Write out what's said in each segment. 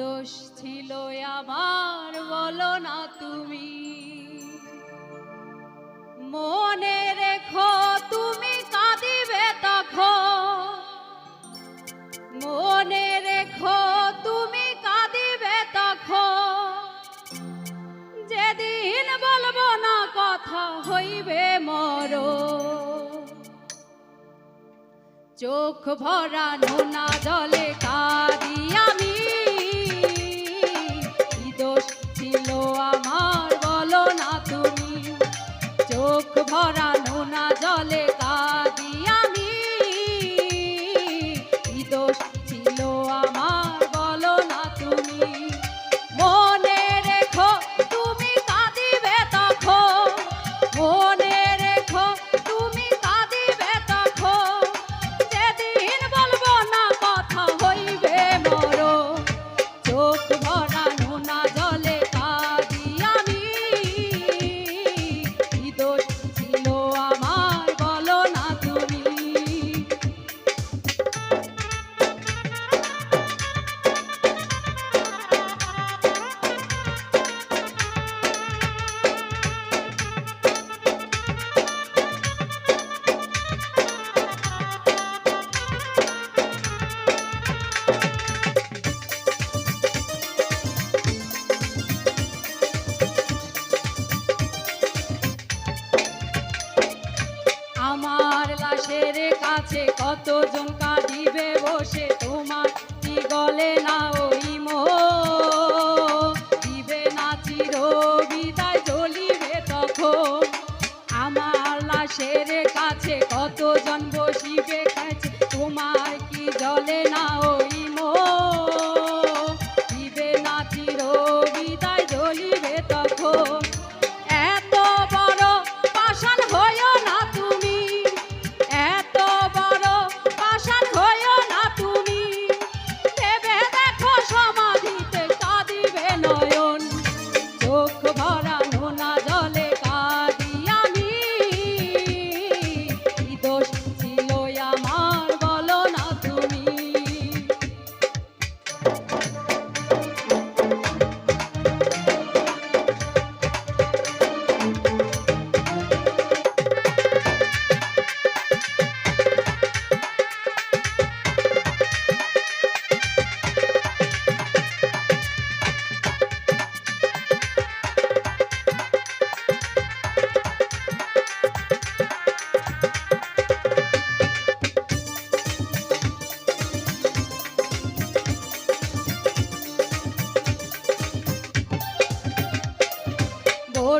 দোষ ছিল আমার, বলো না তুমি। মনে রেখো, তুমি কাঁদিবে তখন। মনে রেখো, তুমি কাঁদিবে তখন। যেদিন বলব না, কথা হইবে মর। চোখ ভরা নোনা জলে কাঁদি কাছে কতজন কাঁদিবে বসে? তোমার কি গলে না ওই মো দিবে না চির বিদায় চলিবে তখন। আমার লাশের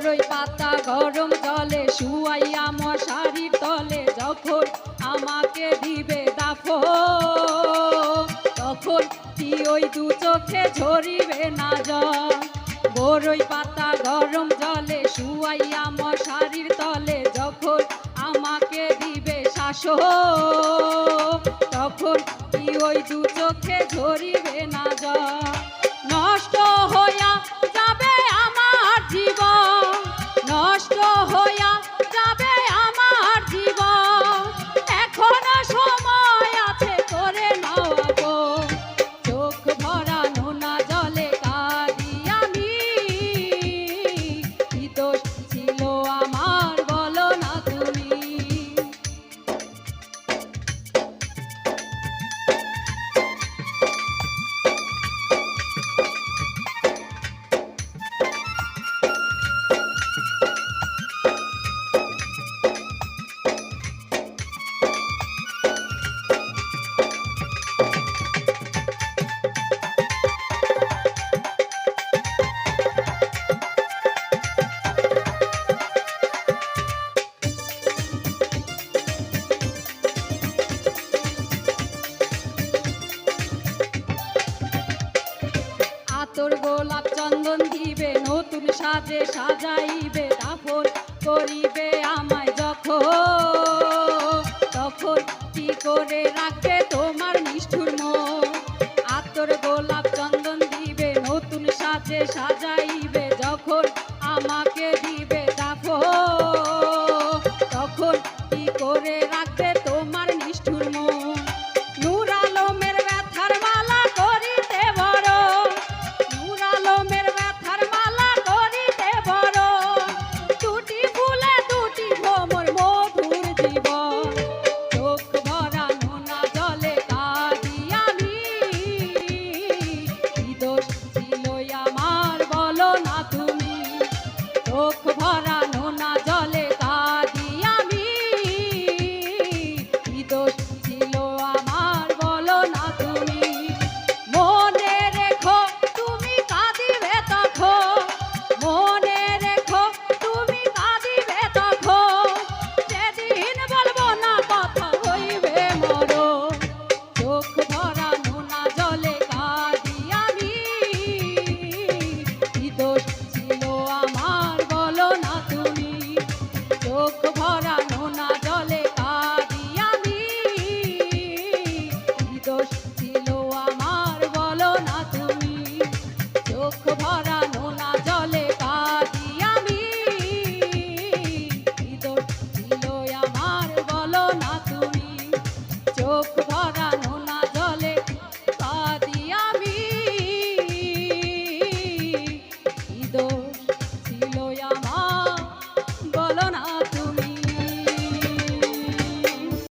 বড়ই পাতা গরম জলে শুয়াইয়া মশারির তলে যখন আমাকে দিবে দাফো তখন কি ওই দু চোখে ঝরিবে না জল? বড়ই পাতা গরম জলে শুয়াইয়া মশারির তলে যখন আমাকে দিবে শাসো তখন কি ওই দু চোখে ঝরিবে না Yeah. সাজাইবে দাফন করিবে। চোখ ভরা